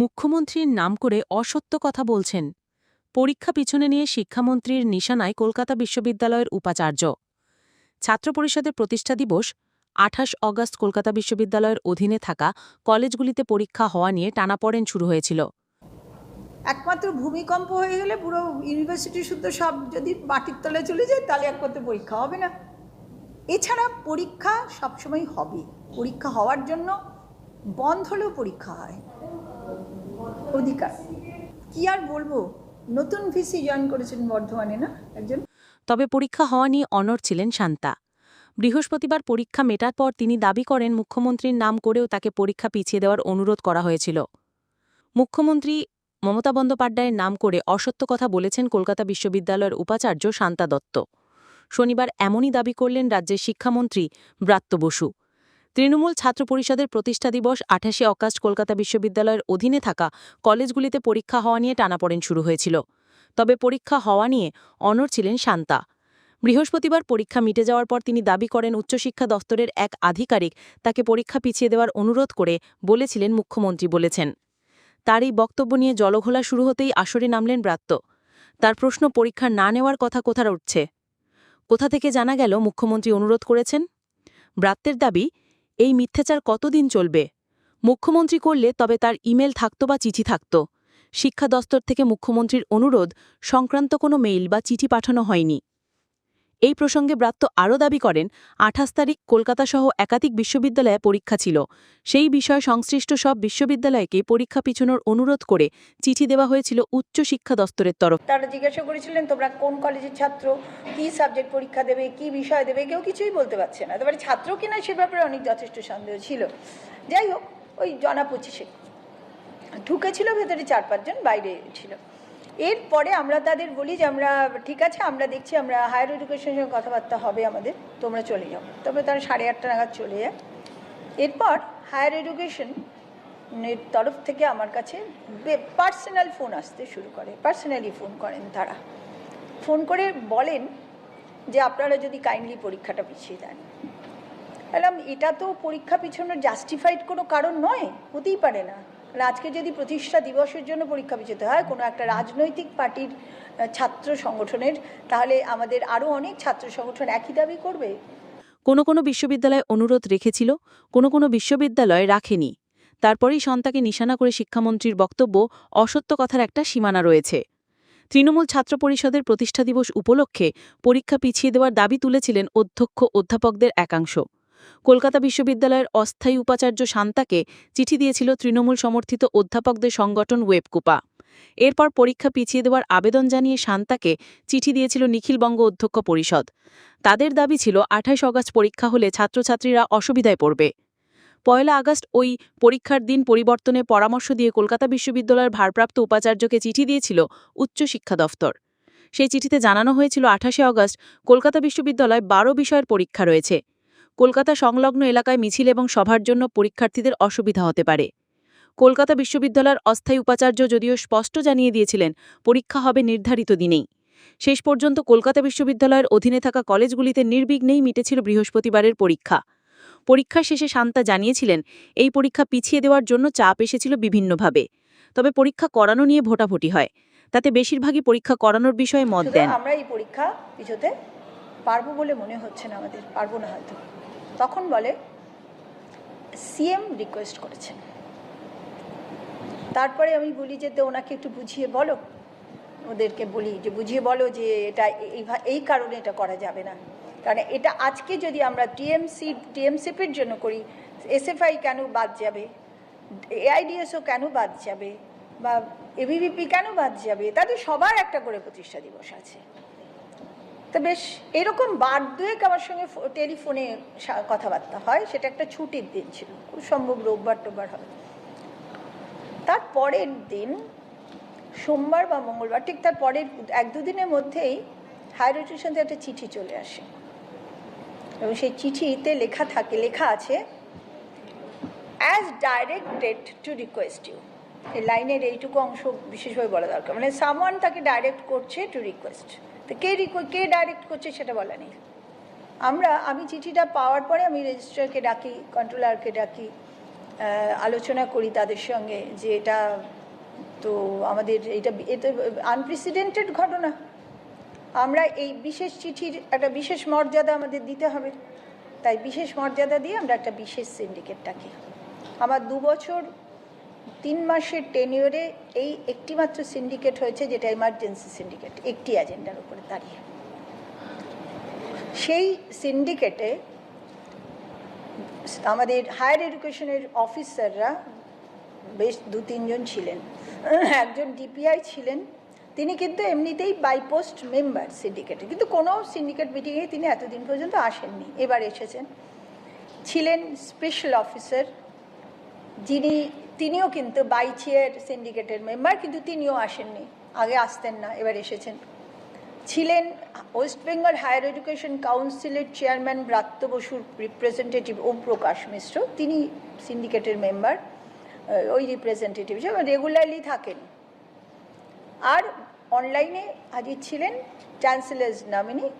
মুখ্যমন্ত্রীর নাম করে অসত্য কথা বলছেন। পরীক্ষা পিছনে নিয়ে শিক্ষামন্ত্রীর নিশানায় কলকাতা বিশ্ববিদ্যালয়ের উপাচার্য। ছাত্র পরিষদের প্রতিষ্ঠা দিবস, আঠাশ অগস্ট কলকাতা বিশ্ববিদ্যালয়ের অধীনে থাকা কলেজগুলিতে পরীক্ষা হওয়া নিয়ে টানাপড়েন শুরু হয়েছিল। একমাত্র ভূমিকম্প হয়ে গেলে পুরো ইউনিভার্সিটি শুদ্ধ সব যদি মাটির তলায় চলে যায়, তাহলে একমাত্র পরীক্ষা হবে না। এছাড়া পরীক্ষা সবসময় হবে পরীক্ষা হওয়ার জন্য বন্ধ হলেও পরীক্ষা হয়। অধিকার। কি আর বলব? নতুন ভিসি জয়েন করেছেন বর্ধমানে, না? একজন। তবে পরীক্ষা হওয়া নিয়ে অনড় ছিলেন শান্তা। বৃহস্পতিবার পরীক্ষা মেটার পর তিনি দাবি করেন মুখ্যমন্ত্রীর নাম করেও তাকে পরীক্ষা পিছিয়ে দেওয়ার অনুরোধ করা হয়েছিল। মুখ্যমন্ত্রী মমতা বন্দ্যোপাধ্যায়ের নাম করে অসত্য কথা বলেছেন কলকাতা বিশ্ববিদ্যালয়ের উপাচার্য শান্তা দত্ত। শনিবার এমনই দাবি করলেন রাজ্যের শিক্ষামন্ত্রী ব্রাত্য বসু। তৃণমূল ছাত্র পরিষদের প্রতিষ্ঠা দিবস আঠাশে অগাস্ট কলকাতা বিশ্ববিদ্যালয়ের অধীনে থাকা কলেজগুলিতে পরীক্ষা হওয়া নিয়ে টানাপড়েন শুরু হয়েছিল। তবে পরীক্ষা হওয়া নিয়ে অনড় ছিলেন শান্তা। বৃহস্পতিবার পরীক্ষা মিটে যাওয়ার পর তিনি দাবি করেন, উচ্চশিক্ষা দফতরের এক আধিকারিক তাকে পরীক্ষা পিছিয়ে দেওয়ার অনুরোধ করে বলেছিলেন মুখ্যমন্ত্রী বলেছেন। তার এই বক্তব্য নিয়ে জলঘোলা শুরু হতেই আসরে নামলেন ব্রাত্য। তার প্রশ্ন পরীক্ষা না নেওয়ার কথা কোথার উঠছে? কোথা থেকে জানা গেল মুখ্যমন্ত্রী অনুরোধ করেছেন? ব্রাত্যের দাবি এই মিথ্যাচার কতদিন চলবে? মুখ্যমন্ত্রী করলে তবে তার ইমেল থাকত বা চিঠি থাকত। শিক্ষা দস্তর থেকে মুখ্যমন্ত্রীর অনুরোধ, সংক্রান্ত কোনো মেইল বা চিঠি পাঠানো হয়নি। এই প্রসঙ্গে ব্রাত্য আরও দাবি করেন, আঠাশ তারিখ কলকাতাসহ একাধিক বিশ্ববিদ্যালয়ে পরীক্ষা ছিল। সেই বিষয়ে সংশ্লিষ্ট সব বিশ্ববিদ্যালয়কে পরীক্ষা পিছনোর অনুরোধ করে চিঠি দেওয়া হয়েছিল উচ্চ শিক্ষা দস্তরের তরফ। তারা জিজ্ঞাসা করেছিলেন, তোমরা কোন কলেজের ছাত্র? কি সাবজেক্ট পরীক্ষা দেবে? কি বিষয় দেবে? কেউ কিছুই বলতে পারছে না। তারপরে ছাত্র কিনা সে ব্যাপারে অনেক যথেষ্ট সন্দেহ ছিল। যাই হোক, ওই জনা পঁচিশে। ঢুকেছিল, ভেতরে চার পাঁচজন বাইরে ছিল। এরপরে আমরা তাদের বলি যে আমরা, ঠিক আছে, আমরা দেখছি আমরা হায়ার এডুকেশনের সঙ্গে কথাবার্তা হবে আমাদের, তোমরা চলে যাও। তবে তারা সাড়ে আটটা নাগাদ চলে যায়। এরপর হায়ার এডুকেশন এর তরফ থেকে আমার কাছে পার্সোনাল ফোন আসতে শুরু করে। পার্সোনালি ফোন করেন তারা। ফোন করে বলেন যে আপনারা যদি কাইন্ডলি পরীক্ষাটা পিছিয়ে দেন। বললাম, এটা তো পরীক্ষা পিছনের জাস্টিফাইড কোনো কারণ নয়, হতেই পারে না। আর আজকে যদি প্রতিষ্ঠা দিবসের জন্য পরীক্ষা পিছাতে হয়, কোনো একটা রাজনৈতিক পার্টির ছাত্র সংগঠনের, তাহলে আমাদের আরও অনেক ছাত্র সংগঠন একই দাবি করবে? কোনো কোনো বিশ্ববিদ্যালয় অনুরোধ রেখেছিল, কোনো কোনো বিশ্ববিদ্যালয় রাখেনি। তারপরেই সন্তাকে নিশানা করে শিক্ষামন্ত্রীর বক্তব্য অসত্য কথার একটা সীমানা রয়েছে। তৃণমূল ছাত্র পরিষদের প্রতিষ্ঠা দিবস উপলক্ষে পরীক্ষা পিছিয়ে দেওয়ার দাবি তুলেছিলেন অধ্যক্ষ অধ্যাপকদের একাংশ। কলকাতা বিশ্ববিদ্যালয়ের অস্থায়ী উপাচার্য শান্তাকে চিঠি দিয়েছিল তৃণমূল সমর্থিত অধ্যাপকদের সংগঠন ওয়েবকুপা। এরপর পরীক্ষা পিছিয়ে দেওয়ার আবেদন জানিয়ে শান্তাকে চিঠি দিয়েছিল নিখিলবঙ্গ অধ্যক্ষ পরিষদ। তাদের দাবি ছিল, আঠাশ অগাস্ট পরীক্ষা হলে ছাত্রছাত্রীরা অসুবিধায় পড়বে। পয়লা আগস্ট ওই পরীক্ষার দিন পরিবর্তনে পরামর্শ দিয়ে কলকাতা বিশ্ববিদ্যালয়ের ভারপ্রাপ্ত উপাচার্যকে চিঠি দিয়েছিল উচ্চশিক্ষা দফতর। সেই চিঠিতে জানানো হয়েছিল, আঠাশে অগস্ট কলকাতা বিশ্ববিদ্যালয় বারো বিষয়ের পরীক্ষা রয়েছে। কলকাতা সংলগ্ন এলাকায় মিছিল এবং সভার জন্য পরীক্ষার্থীদের অসুবিধা হতে পারে। কলকাতা বিশ্ববিদ্যালয়ের অস্থায়ী উপাচার্য যদিও স্পষ্ট জানিয়ে দিয়েছিলেন পরীক্ষা হবে নির্ধারিত দিনেই। শেষ পর্যন্ত কলকাতা বিশ্ববিদ্যালয়ের অধীনে থাকা কলেজগুলিতে নির্বিঘ্নেই মিটেছিল বৃহস্পতিবারের পরীক্ষা। পরীক্ষা শেষে শান্তা জানিয়েছিলেন এই পরীক্ষা পিছিয়ে দেওয়ার জন্য চাপ এসেছিল বিভিন্নভাবে। তবে পরীক্ষা করানো নিয়ে ভোটাভুটি হয়। তাতে বেশিরভাগই পরীক্ষা করানোর বিষয়ে মত দেন। আমরা এই পরীক্ষা পিছোতে পারব বলে মনে হচ্ছে না আমাদের পারব না হয়তো। তখন বলে, সিএম রিকোয়েস্ট করেছেন তারপরে আমি বলি যে, তো ওনাকে একটু বুঝিয়ে বলো। ওদেরকে বলি যে, বুঝিয়ে বলো যে, এটা এই এই কারণে এটা করা যাবে না। কারণ এটা আজকে যদি আমরা টিএমসি, টিএমসিপির জন্য করি, এসএফআই কেন বাদ যাবে? এআইডিএসও কেন বাদ যাবে? বা এবিভিপি কেন বাদ যাবে? তাদের সবার একটা করে প্রতিষ্ঠা দিবস আছে। তো বেশ, এরকম বার দুয়েক আমার সঙ্গে টেলিফোনে কথাবার্তা হয়, সেটা একটা ছুটির দিন ছিল, খুব সম্ভব রোববার টোববার হবে তার পরের দিন, সোমবার বা মঙ্গলবার, ঠিক তার পরের এক দুদিনের মধ্যেই হায়ার এডুকেশন থেকে একটা চিঠি চলে আসে। এবং সেই চিঠিতে লেখা থাকে, লেখা আছে as directed to request you লাইনের এইটুকু অংশ বিশেষভাবে বলা দরকার। মানে সামওয়ান তাকে ডাইরেক্ট করছে টু রিকোয়েস্ট তো কে কে ডাইরেক্ট করছে সেটা বলা নেই। আমরা, আমি চিঠিটা পাওয়ার পরে আমি রেজিস্ট্রারকে ডাকি কন্ট্রোলারকে ডাকি আলোচনা করি তাদের সঙ্গে যে এটা তো আমাদের এটা এটা আনপ্রেসিডেন্টেড ঘটনা। আমরা এই বিশেষ চিঠির একটা বিশেষ মর্যাদা আমাদের দিতে হবে। তাই বিশেষ মর্যাদা দিয়ে আমরা একটা বিশেষ সিন্ডিকেট ডাকি। আমার দু বছর তিন মাসের টেনিওরে এই একটিমাত্র সিন্ডিকেট হয়েছে, যেটা এমার্জেন্সি সিন্ডিকেট একটি এজেন্ডার উপরে দাঁড়িয়ে। সেই সিন্ডিকেটে আমাদের হায়ার এডুকেশনের অফিসাররা বেশ দু, তিনজন ছিলেন। একজন ডিপিআই ছিলেন, তিনি কিন্তু এমনিতেই বাইপোস্ট মেম্বার সিন্ডিকেটে কিন্তু কোনো সিন্ডিকেট মিটিংয়ে তিনি এতদিন পর্যন্ত আসেননি, এবার এসেছেন। ছিলেন স্পেশাল অফিসার যিনি তিনিও কিন্তু বাই চেয়ার সিন্ডিকেটের মেম্বার, কিন্তু তিনিও আসেননি। আগে আসতেন না, এবার এসেছেন। ছিলেন ওয়েস্ট বেঙ্গল হায়ার এডুকেশন কাউন্সিলের চেয়ারম্যান ব্রাত্য বসুর রিপ্রেজেন্টেটিভ ওম প্রকাশ মিশ্র। তিনি সিন্ডিকেটের মেম্বার ওই রিপ্রেজেন্টেটিভ হিসেবে রেগুলারলি থাকেন। আর অনলাইনে হাজির ছিলেন চ্যান্সেলার্স নমিনি